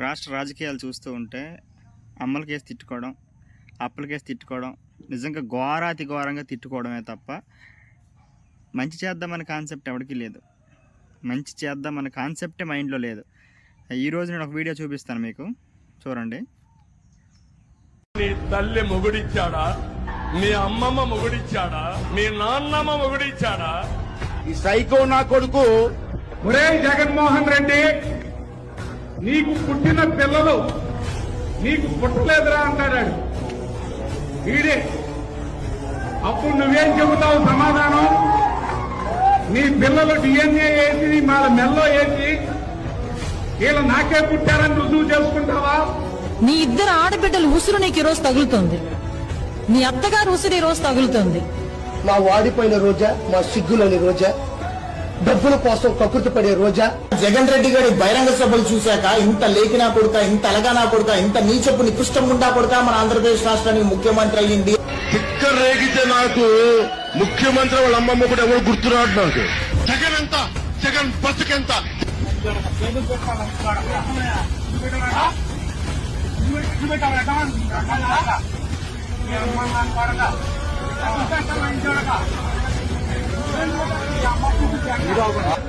రాష్ట్ర రాజకీయాలు చూస్తూ ఉంటే అమ్మలకేసి తిట్టుకోవడం అప్పలకేసి తిట్టుకోవడం నిజంగా ఘోరాతి ఘోరంగా తిట్టుకోవడమే తప్ప మంచి చేద్దామనే కాన్సెప్ట్ ఎవరికీ లేదు. మంచి చేద్దామనే కాన్సెప్టే మైండ్లో లేదు. ఈరోజు నేను ఒక వీడియో చూపిస్తాను మీకు. చూడండి. నీ తల్లి మొగుడిచ్చాడా? మీ అమ్మమ్మ మొగుడిచ్చాడా? మీ నాన్నమ్మ మొగుడిచ్చాడా? ఈ సైకో నా కొడుకు ఒరే జగన్మోహన్ రెడ్డి! నీకు పుట్టిన పిల్లలు నీకు పుట్టలేదురా అంటాడాడు వీడే. అప్పుడు నువ్వేం చెబుతావు సమాధానం? నీ పిల్లలు డిఎన్ఏ వేసి వాళ్ళ మెల్లో వేసి వీళ్ళు నాకే పుట్టారని రుజువు చేసుకుంటావా? నీ ఇద్దరు ఆడబిడ్డలు ఉసురు నీకు ఈ రోజు తగులుతుంది. నీ అత్తగారు ఉసురు ఈ రోజు తగులుతుంది. మా వాడిపోయిన రోజా మా సిగ్గులోని రోజా? డబ్బుల కోసం కకృతి పడే రోజా. జగన్ రెడ్డి గారి బహిరంగ సభలు చూశాక ఇంత లేఖినా కొడుక ఇంత అలగానా కొడుక ఇంత నీచపు నికృష్టం గుండా కొడుక మన ఆంధ్రప్రదేశ్ రాష్ట్రానికి ముఖ్యమంత్రి అయ్యింది. తిక్క రేగితే నాకు ముఖ్యమంత్రి వాళ్ళ అమ్మమ్మ కూడా ఎవరు గుర్తురాడు నాకు. జగన్ ఎంత? జగన్ బతుకెంత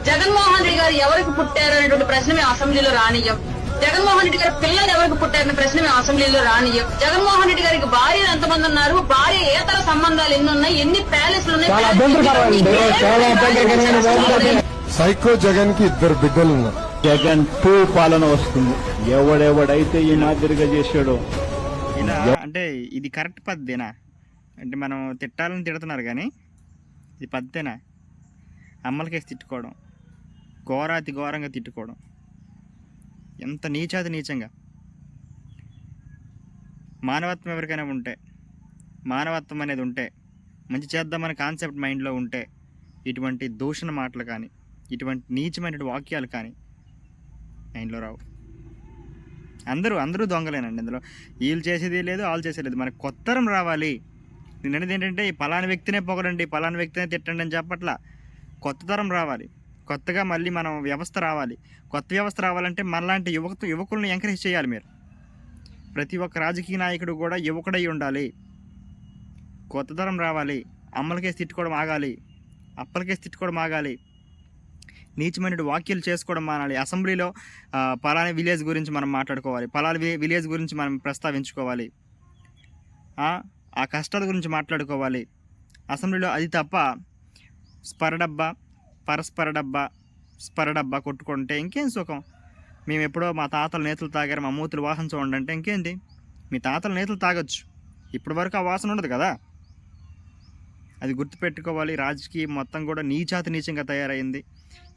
జగన్మోహన్ రెడ్డి గారు ఎవరికి పుట్టారు అనేటువంటి ప్రశ్న మేము అసెంబ్లీలో రానియం జగన్మోహన్ రెడ్డి గారి పిల్లలు ఎవరికి పుట్టారనే ప్రశ్న మేము అసెంబ్లీలో రానియం జగన్మోహన్ రెడ్డి గారికి భార్యలు ఎంతమంది ఉన్నారు? భార్య ఏతర సంబంధాలు ఎన్ని ఉన్నాయి? ఎన్ని ప్యాలెస్లు ఉన్నాయి? సైకో జగన్కి ఇద్దరు బిడ్డలు ఉన్నారు. జగన్ టూ పాలన వస్తుంది. ఎవడెవడైతే ఈ మాదిరిగా చేశాడో ఇలా అంటే ఇది కరెక్ట్ పద్ధతేనా? అంటే మనం తిట్టాలని తిడుతున్నారు కానీ ఇది పద్ధతేనా? అమ్మలకేసి తిట్టుకోవడం ఘోరాతి ఘోరంగా తిట్టుకోవడం. ఎంత నీచాతి నీచంగా. మానవత్వం ఎవరికైనా ఉంటే మానవత్వం అనేది ఉంటే మంచి చేద్దామనే కాన్సెప్ట్ మైండ్లో ఉంటే ఇటువంటి దూషణ మాటలు కానీ ఇటువంటి నీచమైన వాక్యాలు కానీ మైండ్లో రావు. అందరూ అందరూ దొంగలేనండి ఇందులో. వీళ్ళు చేసేది లేదు వాళ్ళు చేసేది లేదు. మనకు కొత్తరం రావాలి. నేను అనేది ఏంటంటే ఈ పలానా వ్యక్తినే పొగడండి పలానా వ్యక్తినే తిట్టండి అని చెప్పట్లా. కొత్త తరం రావాలి. కొత్తగా మళ్ళీ మనం వ్యవస్థ రావాలి. కొత్త వ్యవస్థ రావాలంటే మనలాంటి యువత యువకులను ఎంకరేజ్ చేయాలి మీరు. ప్రతి ఒక్క రాజకీయ నాయకుడు కూడా యువకుడై ఉండాలి. కొత్త తరం రావాలి. అమ్మలకేసి తిట్టుకోవడం ఆగాలి. అప్పలకేసి తిట్టుకోవడం ఆగాలి. నీచమైన వాక్యాలు చేసుకోవడం మానాలి. అసెంబ్లీలో పలానా విలేజ్ గురించి మనం మాట్లాడుకోవాలి. పలానా విలేజ్ గురించి మనం ప్రస్తావించుకోవాలి. ఆ కష్టాల గురించి మాట్లాడుకోవాలి. అసెంబ్లీలో అది తప్ప స్పర డబ్బా పరస్పర డబ్బా స్పర డబ్బా కొట్టుకుంటే ఇంకేం సుఖం? మేము ఎప్పుడో మా తాతల నేతలు తాగారు మా మూతులు వాసన చూడండి అంటే ఇంకేంటి? మీ తాతల నేతలు తాగొచ్చు. ఇప్పటి వరకు ఆ వాసన ఉండదు కదా? అది గుర్తుపెట్టుకోవాలి రాజకీయం మొత్తం కూడా నీచాతి నీచంగా తయారైంది.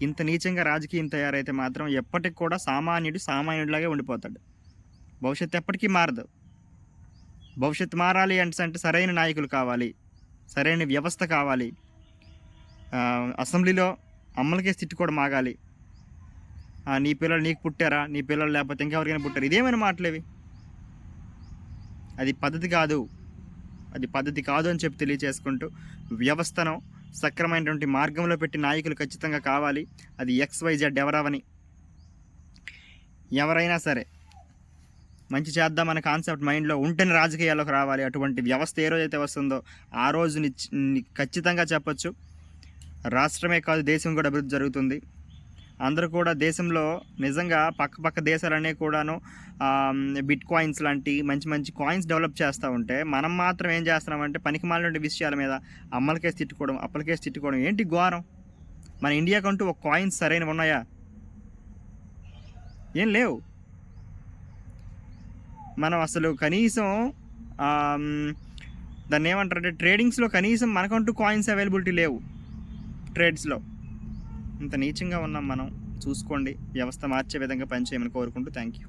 ఇంత నీచంగా రాజకీయం తయారైతే మాత్రం ఎప్పటికి కూడా సామాన్యుడు సామాన్యుడిలాగే ఉండిపోతాడు. భవిష్యత్తు ఎప్పటికీ మారదు. భవిష్యత్తు మారాలి అంటే అంటే సరైన నాయకులు కావాలి సరైన వ్యవస్థ కావాలి. అసెంబ్లీలో అమ్మలకేసి తిట్టుకోవడం ఆగాలి నీ పిల్లలు నీకు పుట్టారా? నీ పిల్లలు లేకపోతే ఇంకెవరికైనా పుట్టారు? ఇదేమైనా మాటలేవి అది పద్ధతి కాదు. అది పద్ధతి కాదు అని చెప్పి తెలియజేసుకుంటూ వ్యవస్థను సక్రమైనటువంటి మార్గంలో పెట్టి నాయకులు ఖచ్చితంగా కావాలి. అది ఎక్స్వైజెడ్ ఎవరవని. ఎవరైనా సరే మంచి చేద్దామనే కాన్సెప్ట్ మైండ్లో ఉంటేనే రాజకీయాల్లోకి రావాలి. అటువంటి వ్యవస్థ ఏ రోజైతే వస్తుందో ఆ రోజు ఖచ్చితంగా చెప్పొచ్చు. రాష్ట్రమే కాదు దేశం కూడా అభివృద్ధి జరుగుతుంది. అందరూ కూడా దేశంలో నిజంగా పక్క పక్క దేశాలన్నీ కూడాను బిట్ కాయిన్స్ లాంటి మంచి మంచి కాయిన్స్ డెవలప్ చేస్తూ ఉంటే మనం మాత్రం ఏం చేస్తున్నామంటే పనికి మాలిన విషయాల మీద అమ్మలకేసి తిట్టుకోవడం అప్పలకేసి తిట్టుకోవడం ఏంటి ఘోరం? మన ఇండియాకంటూ ఒక కాయిన్స్ సరైనవి ఉన్నాయా? ఏం లేవు. మనం అసలు కనీసం దాన్ని ఏమంటారంటే ట్రేడింగ్స్లో కనీసం మనకంటూ కాయిన్స్ అవైలబిలిటీ లేవు. ట్రేడ్స్లో. ఇంత నీచంగా ఉన్నాం మనం. చూసుకోండి. వ్యవస్థ మార్చే విధంగా పనిచేయమని కోరుకుంటూ థ్యాంక్ యూ